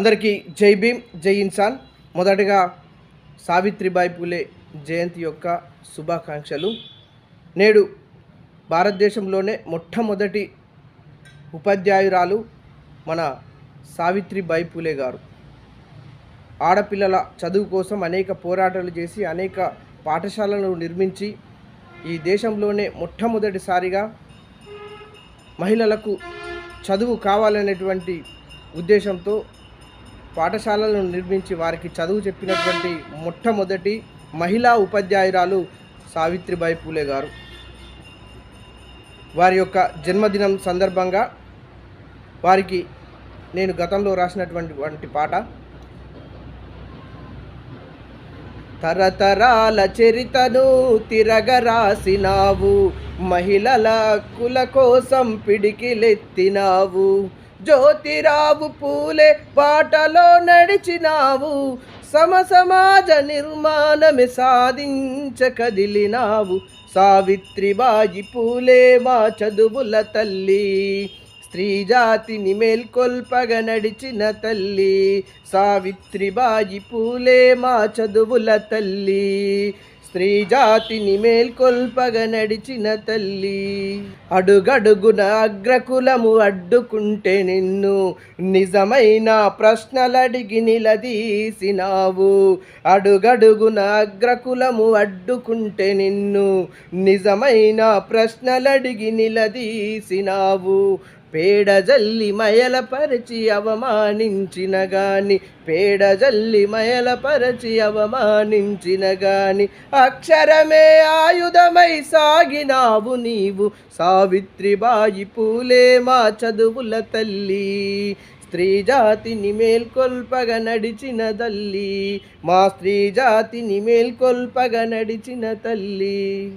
అందరికీ జై భీమ్ జై ఇన్సాన్. మొదటగా సావిత్రిబాయి పూలే జయంతి యొక్క శుభాకాంక్షలు. నేడు భారతదేశంలోనే మొట్టమొదటి ఉపాధ్యాయురాలు మన సావిత్రిబాయి పూలే గారు. ఆడపిల్లల చదువు కోసం అనేక పోరాటాలు చేసి అనేక పాఠశాలలను నిర్మించి ఈ దేశంలోనే మొట్టమొదటిసారిగా మహిళలకు చదువు కావాలనేటువంటి ఉద్దేశంతో పాఠశాలలను నిర్మించి వారికి చదువు చెప్పినటువంటి మొట్టమొదటి మహిళా ఉపాధ్యాయురాలు సావిత్రిబాయి పూలే గారు. వారి యొక్క జన్మదినం సందర్భంగా వారికి నేను గతంలో రాసినటువంటి వంటి పాట. తరతరాల చరితను తిరగరాసినావు మహిళల హక్కుల కోసం పిడికిలెత్తినావు. జ్యోతిరావు పూలే బాటలో నడిచినావు. సమ సమాజ నిర్మాణమే సాధించ కదిలినావు సావిత్రిబాయి పూలే మా చదువుల తల్లి. స్త్రీ జాతిని మేల్కొల్పగ నడిచిన తల్లి. సావిత్రిబాయి పూలే మా చదువుల తల్లి. స్త్రీ జాతిని మేల్కొల్పగ నడిచిన తల్లి. అడుగడుగున అగ్రకులము అడ్డుకుంటే నిన్ను నిజమైన ప్రశ్నలడిగి నిలదీసినావు. అడుగడుగున అగ్రకులము అడ్డుకుంటే నిన్ను నిజమైన ప్రశ్నలడిగి నిలదీసినావు. పేడ జల్లి మయలపరచి అవమానించిన గాని పేడ జల్లి మయలపరచి అవమానించిన గాని అక్షరమే ఆయుధమై సాగినావు నీవు. సావిత్రిబాయి పూలే మా చదువుల తల్లి. స్త్రీ జాతిని మేల్కొల్పగ నడిచిన తల్లి. మా స్త్రీ జాతిని మేల్కొల్పగ నడిచిన తల్లి.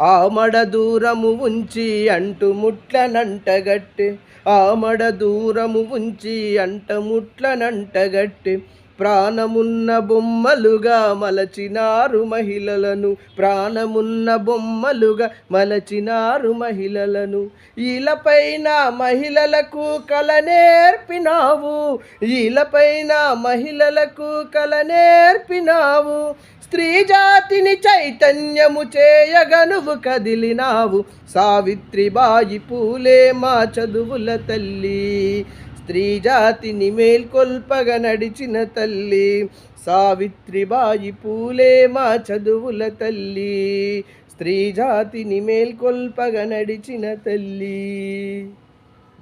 ఆమడ దూరము ఉంచి అంటు ముట్లనంటగట్టి ఆమడ దూరము ఉంచి అంట ముట్లనంటగట్టి ప్రాణమున్న బొమ్మలుగా మలచినారు మహిళలను ప్రాణమున్న బొమ్మలుగా మలచినారు మహిళలను. ఈలపైన మహిళలకు కల నేర్పినావు ఈలపైన మహిళలకు కల నేర్పినావు స్త్రీ జాతిని చైతన్యము చేయగనువు కదిలినావు. సావిత్రిబాయి పూలే మా చదువుల తల్లి. స్త్రీ జాతిని మేల్కొల్పగ నడిచిన తల్లి. సావిత్రిబాయి పూలే మా చదువుల తల్లి. స్త్రీ జాతిని మేల్కొల్పగ నడిచిన తల్లి.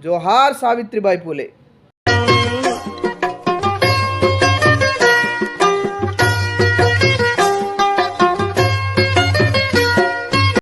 జోహార్ సావిత్రిబాయి పూలే.